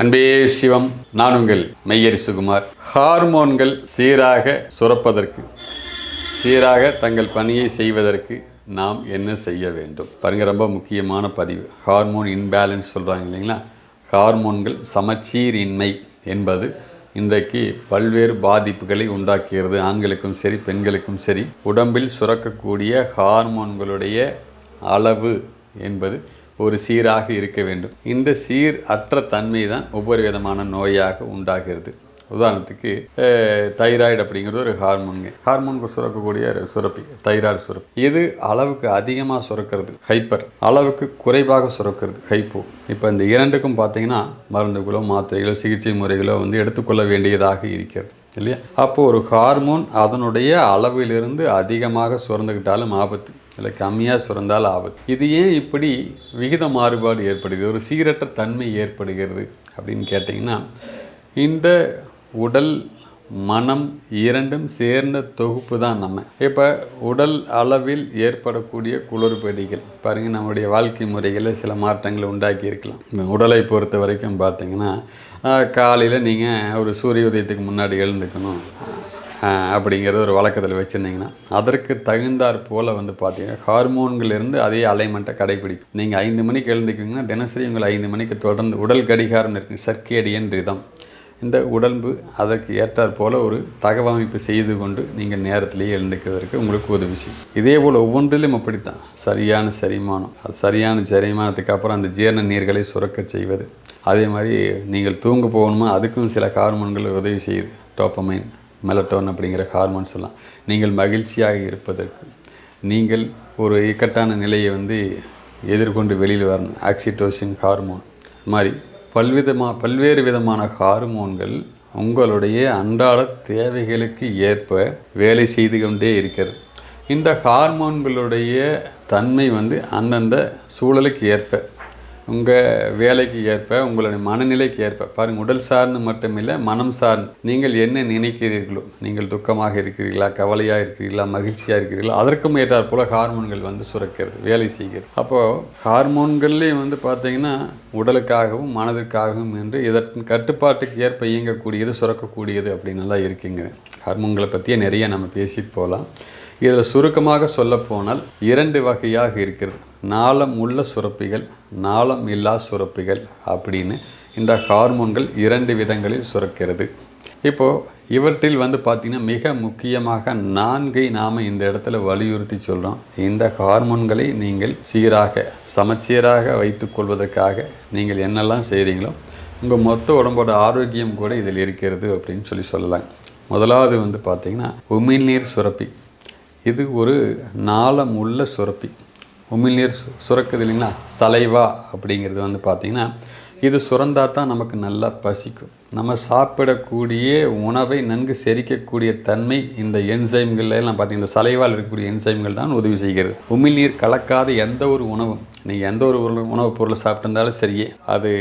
அன்பே சிவம் நான் உங்கள் மெய்யரி சுகுமார். ஹார்மோன்கள் சீராக சுரப்பதற்கு சீராக தங்கள் பணியை செய்வதற்கு நாம் என்ன செய்ய வேண்டும்? பாருங்க ரொம்ப முக்கியமான பதிவு. ஹார்மோன் இன்பேலன்ஸ் சொல்கிறாங்க இல்லைங்களா? ஹார்மோன்கள் சமச்சீரின்மை என்பது இன்றைக்கு பல்வேறு பாதிப்புகளை உண்டாக்குகிறது. ஆண்களுக்கும் சரி பெண்களுக்கும் சரி. உடம்பில் சுரக்கக்கூடிய ஹார்மோன்களுடைய அளவு என்பது ஒரு சீராக இருக்க வேண்டும். இந்த சீர் அற்ற தன்மை தான் ஒவ்வொரு விதமான நோயாக உண்டாகிறது. உதாரணத்துக்கு தைராய்டு அப்படிங்கிறது ஒரு ஹார்மோனுங்க ஹார்மோனுக்கு சுரக்கக்கூடிய ஒரு சுரப்பி தைராய்டு சுரப்பி. இது அளவுக்கு அதிகமாக சுரக்கிறது? ஹைப்பர் அளவுக்கு குறைவாக சுரக்கிறது? ஹைப்போ இப்போ இந்த இரண்டுக்கும் பார்த்தீங்கன்னா மருந்துகளோ மாத்திரைகளோ சிகிச்சை முறைகளோ வந்து எடுத்துக்கொள்ள வேண்டியதாக இருக்கிறது. இல்லையா? அப்போது ஒரு ஹார்மோன் அதனுடைய அளவிலிருந்து அதிகமாக சுரந்துக்கிட்டாலும் ஆபத்து. இல்லை கம்மியாக சுரந்தால் ஆபத்து. இது ஏன் இப்படி விகித மாறுபாடு ஏற்படுகிறது ஒரு சீரற்ற தன்மை ஏற்படுகிறது அப்படின்னு கேட்டிங்கன்னா இந்த உடல் மனம் இரண்டும் சேர்ந்த தொகுப்பு தான் நம்ம. இப்போ உடல் அளவில் ஏற்படக்கூடிய குளிர்படிகள் பாருங்கள் நம்முடைய வாழ்க்கை முறைகளில் சில மாற்றங்களை உண்டாக்கி இருக்கலாம். இந்த உடலை பொறுத்த வரைக்கும் பார்த்திங்கன்னா காலையில் நீங்கள் ஒரு சூரிய உதயத்துக்கு முன்னாடி எழுந்துக்கணும். அப்படிங்கிறது ஒரு வழக்கத்தில் வச்சுருந்தீங்கன்னா அதற்கு தகுந்தாற் போல் வந்து பார்த்தீங்கன்னா ஹார்மோன்கள்லேருந்து அதே அலைமெண்ட்டை கடைபிடிக்கும். நீங்கள் ஐந்து மணிக்கு எழுந்துக்குவீங்கன்னா தினசரி உங்களை ஐந்து மணிக்கு தொடர்ந்து உடல் கடிகாரம் இருக்குது சர்க்கேடியன் ரிதம். இந்த உடம்பு அதற்கு ஏற்றாற் போல் ஒரு தகவமைப்பு செய்து கொண்டு நீங்கள் நேரத்திலேயே எழுந்துக்கிறதுக்கு உங்களுக்கு உதவி செய்யும். இதே போல் ஒவ்வொன்றிலும் அப்படித்தான். சரியான செரிமானம் அது சரியான செரிமானத்துக்கு அப்புறம் அந்த ஜீரண நீர்களை சுரக்க செய்வது. அதே மாதிரி நீங்கள் தூங்க போகணுமா அதுக்கும் சில ஹார்மோன்கள் உதவி செய்யுது டோப்பமைன். மெலட்டோன் அப்படிங்கிற ஹார்மோன்ஸ் எல்லாம். நீங்கள் மகிழ்ச்சியாக இருப்பதற்கு நீங்கள் ஒரு இக்கட்டான நிலையை வந்து எதிர்கொண்டு வெளியில் வரணும். ஆக்சிடோஷின் ஹார்மோன் மாதிரி பல்விதமாக பல்வேறு விதமான ஹார்மோன்கள் உங்களுடைய அன்றாட தேவைகளுக்கு ஏற்ப வேலை செய்து கொண்டே இருக்கிறது. இந்த ஹார்மோன்களுடைய தன்மை வந்து அந்தந்த சூழலுக்கு ஏற்ப உங்கள் வேலைக்கு ஏற்ப உங்களுடைய மனநிலைக்கு ஏற்ப பாருங்கள் உடல் சார்ந்து மட்டுமில்லை மனம் சார்ந்து. நீங்கள் என்ன நினைக்கிறீர்களோ நீங்கள் துக்கமாக இருக்கிறீர்களா கவலையாக இருக்கிறீர்களா மகிழ்ச்சியாக இருக்கிறீர்களா அதற்கும் ஏற்றாற் போல் ஹார்மோன்கள் வந்து சுரக்கிறது வேலை செய்கிறது. அப்போது ஹார்மோன்கள்லேயும் வந்து பார்த்திங்கன்னா உடலுக்காகவும் மனதிற்காகவும் என்று இதன் கட்டுப்பாட்டுக்கு ஏற்ப இயங்கக்கூடியது சுரக்கக்கூடியது அப்படின்னுலாம் இருக்குங்க. ஹார்மோன்களை பற்றியே நிறைய நம்ம பேசிட்டு போகலாம். இதில் சுருக்கமாக சொல்லப்போனால் இரண்டு வகையாக இருக்கிறது. நாளம் உள்ள சுரப்பிகள் நாளம் இல்லா சுரப்பிகள் அப்படின்னு இந்த ஹார்மோன்கள் இரண்டு விதங்களில் சுரக்கிறது. இப்போது இவற்றில் வந்து பார்த்திங்கன்னா மிக முக்கியமாக நான்கை நாம் இந்த இடத்துல வலியுறுத்தி சொல்கிறோம் இந்த ஹார்மோன்களை நீங்கள் சீராக சமச்சீராக வைத்துக்கொள்வதற்காக நீங்கள் என்னெல்லாம் செய்கிறீங்களோ உங்கள் மொத்த உடம்போட ஆரோக்கியம் கூட இதில் இருக்கிறது அப்படின்னு சொல்லி சொல்லலாம். முதலாவது வந்து பார்த்திங்கன்னா உமிழ்நீர் சுரப்பி. இது ஒரு நாளம் உள்ள சுரப்பி. உமிழ்நீர் சு சுரக்குது இல்லைங்களா சலைவா அப்படிங்கிறது வந்து பார்த்திங்கன்னா இது சுரந்தா தான் நமக்கு நல்லா பசிக்கும். நம்ம சாப்பிடக்கூடிய உணவை நன்கு செரிக்கக்கூடிய தன்மை இந்த என்சைம்கள் எல்லாம் பார்த்திங்கன்னா இந்த சலைவால் இருக்கக்கூடிய என்சைம்கள் தான் உதவி செய்கிறது. உமிழ்நீர் கலக்காத எந்த ஒரு உணவும் நீங்கள் எந்த ஒரு உணவுப் பொருளை சாப்பிட்டிருந்தாலும் சரியே அது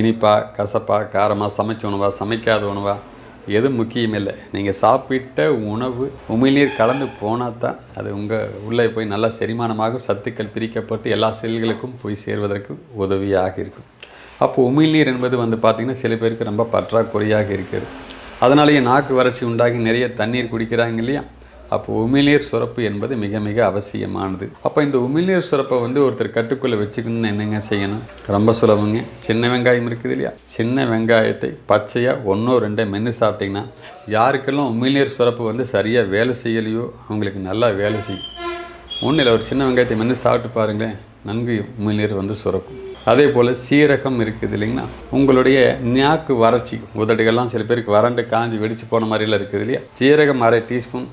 இனிப்பா கசப்பாக காரமாக சமைச்ச உணவாக சமைக்காத உணவாக எது முக்கியம் இல்லை நீங்கள் சாப்பிட்ட உணவு உமிழ்நீர் கலந்து போனால் தான் அது உங்கள் உள்ளே போய் நல்லா செரிமானமாக சத்துக்கள் பிரிக்கப்பட்டு எல்லா செல்களுக்கும் போய் சேர்வதற்கு உதவியாக இருக்கும். அப்போது உமிழ்நீர் என்பது வந்து பார்த்திங்கன்னா சில பேருக்கு ரொம்ப பற்றாக்குறையாக இருக்கிறது. அதனாலேயே நாக்கு வறட்சி உண்டாகி நிறைய தண்ணீர் குடிக்கிறாங்க இல்லையா? அப்போ உமிழ்நீர் சுரப்பு என்பது மிக மிக அவசியமானது. அப்போ இந்த உமிழ்நீர் சுரப்பை வந்து ஒருத்தர் கட்டுக்குள்ளே வச்சுக்கணும்னு என்னங்க செய்யணும்? ரொம்ப சுலபங்க. சின்ன வெங்காயம் இருக்குது இல்லையா? சின்ன வெங்காயத்தை பச்சையாக ஒன்றோ ரெண்டோ மென்று சாப்பிட்டிங்கன்னா யாருக்கெல்லாம் உமிழ்நீர் சுரப்பு வந்து சரியாக வேலை செய்யலையோ அவங்களுக்கு நல்லா வேலை செய்யும். ஒன்றும் இல்லை ஒரு சின்ன வெங்காயத்தை மென்று சாப்பிட்டு பாருங்களேன். நன்கு உமிழ்நீர் வந்து சுரக்கும். அதே போல் சீரகம் இருக்குது இல்லைங்கன்னா உங்களுடைய நாக்கு வறட்சி உதடுகள்லாம் சில பேருக்கு வறண்டு காஞ்சி வெடிச்சு போன மாதிரிலாம் இருக்குது இல்லையா? சீரகம் அரை டீஸ்பூன்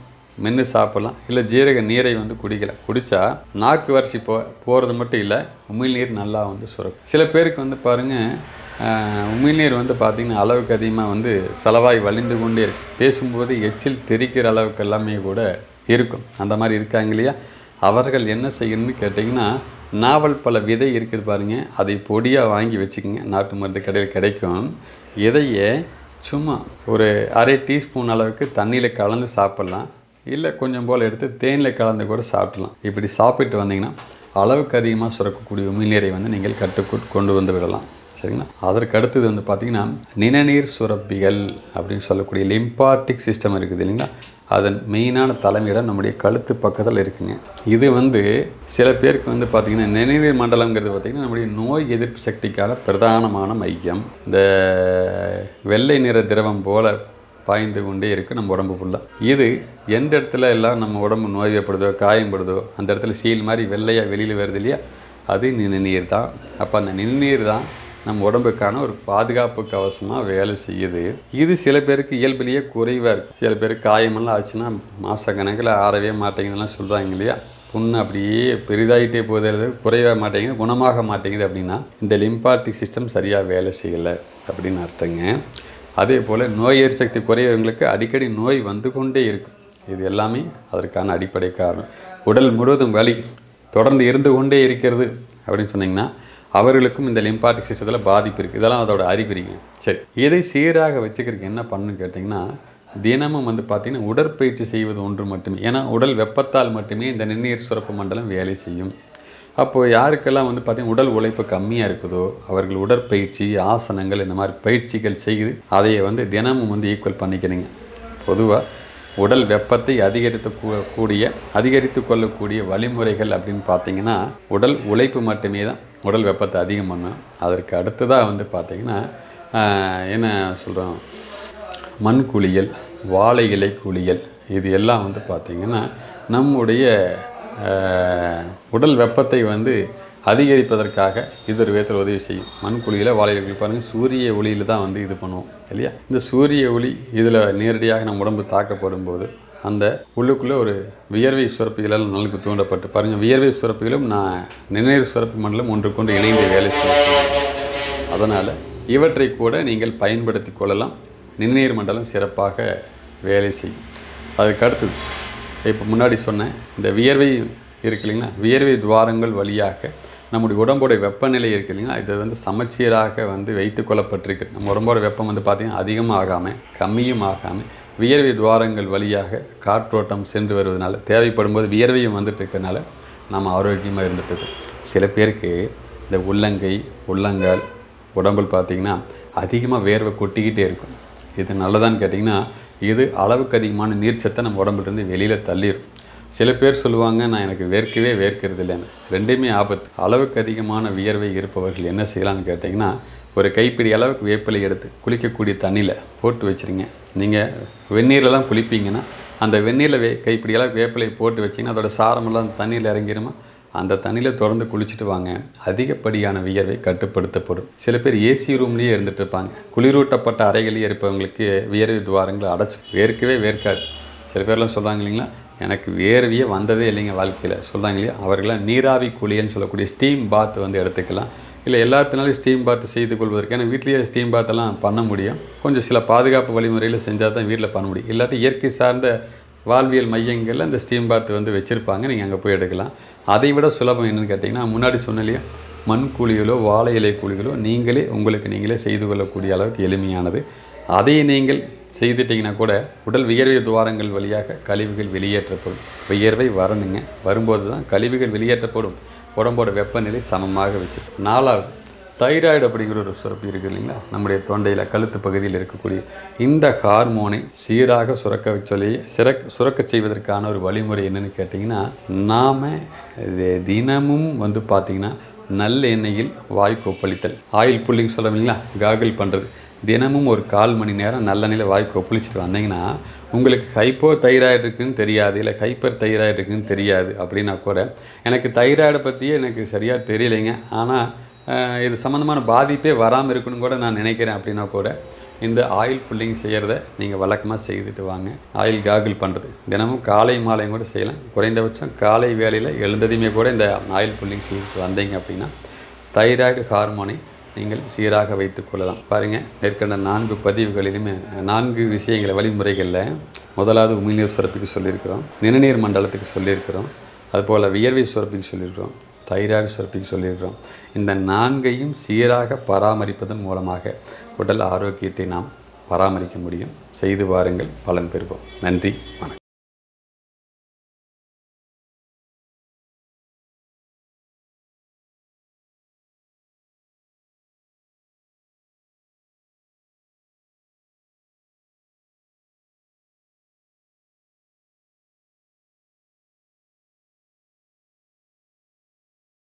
மென்று சாப்பிட்லாம். இல்லை ஜீரக நீரை வந்து குடிக்கலாம் குடித்தா நாக்கு வறட்சி போ போகிறது மட்டும் இல்லை உமிழ்நீர் நல்லா வந்து சுரக்கும். சில பேருக்கு வந்து பாருங்கள் உமிழ்நீர் வந்து பார்த்திங்கன்னா அளவுக்கு அதிகமாக வந்து செலவாய் வலிந்து கொண்டே இருக்கு. பேசும்போது எச்சில் தெரிக்கிற அளவுக்கு எல்லாமே கூட இருக்கும். அந்த மாதிரி இருக்காங்க இல்லையா? அவர்கள் என்ன செய்யணும்னு கேட்டிங்கன்னா நாவல் பல விதை இருக்குது பாருங்கள் அதை பொடியாக வாங்கி வச்சுக்கோங்க. நாட்டு மருந்து கடையில் கிடைக்கும். இதையே சும்மா ஒரு அரை டீஸ்பூன் அளவுக்கு தண்ணியில் கலந்து சாப்பிட்லாம். இல்லை கொஞ்சம் போல் எடுத்து தேனில் கலந்து கூட சாப்பிடலாம். இப்படி சாப்பிட்டு வந்தீங்கன்னா அளவுக்கு அதிகமாக சுரக்கக்கூடிய உமிழ்நீரை வந்து நீங்கள் கட்டுக்குள் கொண்டு வந்து விடலாம். சரிங்களா? அதற்கு அடுத்தது வந்து பார்த்திங்கன்னா நிணநீர் சுரப்பிகள் அப்படின்னு சொல்லக்கூடிய லிம்பாட்டிக் சிஸ்டம் இருக்குது இல்லைங்களா? அதன் மெயினான தலைமையிடம் நம்முடைய கழுத்து பக்கத்தில் இருக்குங்க. இது வந்து சில பேருக்கு வந்து பார்த்திங்கன்னா நிணநீர் மண்டலங்கிறது பார்த்திங்கன்னா நம்முடைய நோய் எதிர்ப்பு சக்திக்கான பிரதானமான மையம். இந்த வெள்ளை நிற திரவம் போல பாய்ந்து கொண்டே இருக்குது நம்ம உடம்பு ஃபுல்லாக இது எந்த இடத்துல எல்லாம் நம்ம உடம்பு நோய்ப்படுதோ காயம்படுதோ அந்த இடத்துல சீல் மாதிரி வெள்ளையாக வெளியில் வருது இல்லையா? அது நிணநீர் தான். அப்போ அந்த நிணநீர் தான் நம்ம உடம்புக்கான ஒரு பாதுகாப்பு கவசமாக வேலை செய்யுது. இது சில பேருக்கு இயல்பிலேயே குறைவாக இருக்குது சில பேருக்கு காயமெல்லாம் ஆச்சுன்னா மாதக்கணக்கில் ஆறவே மாட்டேங்குதுலாம் சொல்கிறாங்க இல்லையா? புண்ணு அப்படியே பெரிதாயிட்டே போகுது. குறைய மாட்டேங்குது குணமாக மாட்டேங்குது அப்படின்னா இந்த லிம்பாட்டிக் சிஸ்டம் சரியாக வேலை செய்யலை அப்படின்னு அர்த்தங்க. அதே போல் நோய் எரிசக்தி குறையவங்களுக்கு அடிக்கடி நோய் வந்து கொண்டே இருக்கும் இது எல்லாமே அதற்கான அடிப்படை காரணம். உடல் முழுவதும் வலி தொடர்ந்து இருந்து கொண்டே இருக்கிறது அப்படின்னு சொன்னீங்கன்னா அவர்களுக்கும் இந்த லிம்பாட்டிக் சிஸ்டத்தில் பாதிப்பு இருக்குது இதெல்லாம் அதோட அறிகுறிங்க. சரி இதை சீராக வச்சுக்கிறதுக்கு என்ன பண்ணுன்னு கேட்டிங்கன்னா தினமும் வந்து பார்த்திங்கன்னா உடற்பயிற்சி செய்வது ஒன்று மட்டுமே. ஏன்னா உடல் வெப்பத்தால் மட்டுமே இந்த நின்னீர் சுரப்பு மண்டலம் வேலை செய்யும். அப்போது யாருக்கெல்லாம் வந்து பார்த்திங்கன்னா உடல் உழைப்பு கம்மியாக இருக்குதோ அவர்கள் உடற்பயிற்சி ஆசனங்கள் இந்த மாதிரி பயிற்சிகள் செய்து அதையை வந்து தினமும் வந்து ஈக்குவல் பண்ணிக்கணுங்க பொதுவாக உடல் வெப்பத்தை அதிகரித்து கூடிய அதிகரித்து கொள்ளக்கூடிய வழிமுறைகள் அப்படின்னு பார்த்தீங்கன்னா உடல் உழைப்பு மட்டுமே தான் உடல் வெப்பத்தை அதிகம் பண்ணும். அதற்கு அடுத்ததாக வந்து பார்த்திங்கன்னா என்ன சொல்கிறோம் மண் குளியல் வாழை இலை குளியல் இது எல்லாம் வந்து பார்த்திங்கன்னா நம்முடைய உடல் வெப்பத்தை வந்து அதிகரிப்பதற்காக இது ஒரு விதத்தில் உதவி செய்யும். மண் குழியில் வாழை பாருங்கள் சூரிய ஒளியில் தான் வந்து இது பண்ணுவோம் இல்லையா? இந்த சூரிய ஒளி இதில் நேரடியாக நம்ம உடம்பு தாக்கப்படும் போது அந்த உள்ளுக்குள்ளே ஒரு வியர்வை சுரப்புகளால் நலுக்கு தூண்டப்பட்டு பாருங்கள் வியர்வை சுரப்பிகளும் நான் நினைவு சுரப்பு மண்டலம் ஒன்றுக்கொண்டு இணைந்து வேலை செய்யும். அதனால் இவற்றை கூட நீங்கள் பயன்படுத்தி கொள்ளலாம். நிர்ணீர் மண்டலம் சிறப்பாக வேலை செய்யும். அதுக்கு அடுத்தது இப்போ முன்னாடி சொன்னேன் இந்த வியர்வை இருக்கு இல்லைங்களா? வியர்வை துவாரங்கள் வழியாக நம்முடைய உடம்போடைய வெப்பநிலை இருக்கு இல்லைங்களா? இது வந்து சமச்சீராக வந்து வைத்து கொள்ளப்பட்டிருக்கு. நம்ம உடம்போட வெப்பம் வந்து பார்த்திங்கன்னா அதிகமாக ஆகாமல் கம்மியும் ஆகாமல் வியர்வை துவாரங்கள் வழியாக காற்றோட்டம் சென்று வருவதனால தேவைப்படும் போது வியர்வையும் வந்துட்டு இருக்கறனால நம்ம ஆரோக்கியமாக இருந்துட்டு இருக்கோம் சில பேருக்கு இந்த உள்ளங்கை உள்ளங்கால் உடம்பில் பார்த்திங்கன்னா அதிகமாக வேர்வை கொட்டிக்கிட்டே இருக்கும். இது நல்லதான்னு கேட்டிங்கன்னா இது அளவுக்கு அதிகமான நீர்ச்சத்தை நம்ம உடம்புலேருந்து வெளியில் தள்ளிடும் சில பேர் சொல்லுவாங்க நான் எனக்கு வேர்க்கவே வேர்க்கிறது இல்லைன்னு ரெண்டுமே ஆபத்து. அளவுக்கு அதிகமான வியர்வை இருப்பவர்கள் என்ன செய்யலான்னு கேட்டிங்கன்னா ஒரு கைப்பிடி அளவுக்கு வேப்பிலை எடுத்து குளிக்கக்கூடிய தண்ணியில் போட்டு வச்சுருங்க. நீங்கள் வெந்நீரெல்லாம் குளிப்பீங்கன்னா அந்த வெந்நீரில் வே கைப்பிடி அளவுக்கு வேப்பிலை போட்டு வச்சிங்கன்னா அதோட சாரமெல்லாம் அந்த தண்ணியில் இறங்கிருமா? அந்த தண்ணியில் தொடர்ந்து குளிச்சுட்டு வாங்க. அதிகப்படியான வியர்வை கட்டுப்படுத்தப்படும் சில பேர் ஏசி ரூம்லேயே இருந்துட்டு இருப்பாங்க. குளிரூட்டப்பட்ட அறைகளில் இருப்பவங்களுக்கு வியர்வை துவாரங்களை அடைச்சி வேர்க்கவே வேர்க்காது. சில பேர்லாம் சொல்கிறாங்க இல்லைங்களா? எனக்கு வியர்வையே வந்ததே இல்லைங்க வாழ்க்கையில். சொல்கிறாங்க இல்லையா? அவர்களாம் நீராவி குளியல்னு சொல்லக்கூடிய ஸ்டீம் பாத் வந்து எடுத்துக்கலாம். இல்லை எல்லாத்தினாலும் ஸ்டீம் பாத் செய்து கொள்வதற்கு ஏன்னா வீட்லேயே ஸ்டீம் பாத்தெல்லாம் பண்ண முடியும். கொஞ்சம் சில பாதுகாப்பு வழிமுறையில் செஞ்சால் தான் வீட்டில் பண்ண முடியும். இல்லாட்டி இயற்கை சார்ந்த வாழ்வியல் மையங்களில் இந்த ஸ்டீம் பாத் வந்து வச்சுருப்பாங்க. நீங்கள் அங்கே போய் எடுக்கலாம். அதை விட சுலபம் என்னென்னு கேட்டிங்கன்னா முன்னாடி சொன்ன மண் கூலிகளோ வாழை இலை கூலிகளோ நீங்களே உங்களுக்கு நீங்களே செய்து கொள்ளக்கூடிய அளவுக்கு எளிமையானது. அதை நீங்கள் செய்துட்டிங்கன்னா கூட உடல் வியர்வை துவாரங்கள் வழியாக கழிவுகள் வெளியேற்றப்படும். வியர்வை வரணுங்க. வரும்போது தான் கழிவுகள் வெளியேற்றப்படும். உடம்போட வெப்பநிலை சமமாக வச்சு நாலாவது தைராய்டு அப்படிங்கிற ஒரு சுரப்பி இருக்குது இல்லைங்களா? நம்முடைய தொண்டையில் கழுத்து பகுதியில் இருக்கக்கூடிய இந்த ஹார்மோனை சீராக சுரக்க சொல்லி சிறக்க சுரக்க செய்வதற்கான ஒரு வழிமுறை என்னன்னு கேட்டிங்கன்னா நாம் தினமும் வந்து பார்த்திங்கன்னா நல்ல எண்ணெயில் வாய் கொப்பளித்தல். ஆயில் புல்லிங் சொல்ல இல்லைங்களா? காகிள் பண்ணுறது தினமும் ஒரு கால் மணி நேரம் நல்லெண்ணெயில் வாய் கொப்பளிச்சுட்டு வந்தீங்கன்னா உங்களுக்கு ஹைப்போ தைராய்டு இருக்குன்னு தெரியாது இல்லை ஹைப்பர் தைராய்டு இருக்குன்னு தெரியாது அப்படின்னா கூட எனக்கு தைராய்டை பற்றியே எனக்கு சரியாக தெரியலைங்க. ஆனால் இது சம்மந்தமான பாதிப்பே வராமல் இருக்குன்னு கூட நான் நினைக்கிறேன் அப்படின்னா கூட இந்த ஆயில் புல்லிங் செய்கிறத நீங்கள் வழக்கமாக செய்துட்டு வாங்க. ஆயில் காகிள் பண்ணுறது தினமும் காலை மாலையும் கூட செய்யலாம். குறைந்தபட்சம் காலை வேலையில் எழுந்ததுமே கூட இந்த ஆயில் புல்லிங் செய்துட்டு வந்தீங்க அப்படின்னா தைராய்டு ஹார்மோனை நீங்கள் சீராக வைத்துக்கொள்ளலாம் பாருங்கள் மேற்கண்ட நான்கு பதிவுகளிலுமே நான்கு விஷயங்களை வழிமுறைகளில் முதலாவது உமிழ்நீர் சுரப்பிக்கு சொல்லியிருக்கிறோம். நிணநீர் மண்டலத்துக்கு சொல்லியிருக்கிறோம். அதுபோல் வியர்வை சுரப்பிக்கு சொல்லியிருக்கிறோம். தைராய்டு சுரப்பிக்கு சொல்லியிருக்கிறோம். இந்த நான்கையும் சீராக பராமரிப்பதன் மூலமாக உடல் ஆரோக்கியத்தை நாம் பராமரிக்க முடியும். செய்து வாருங்கள் பலன் பெறுவோம். நன்றி வணக்கம்.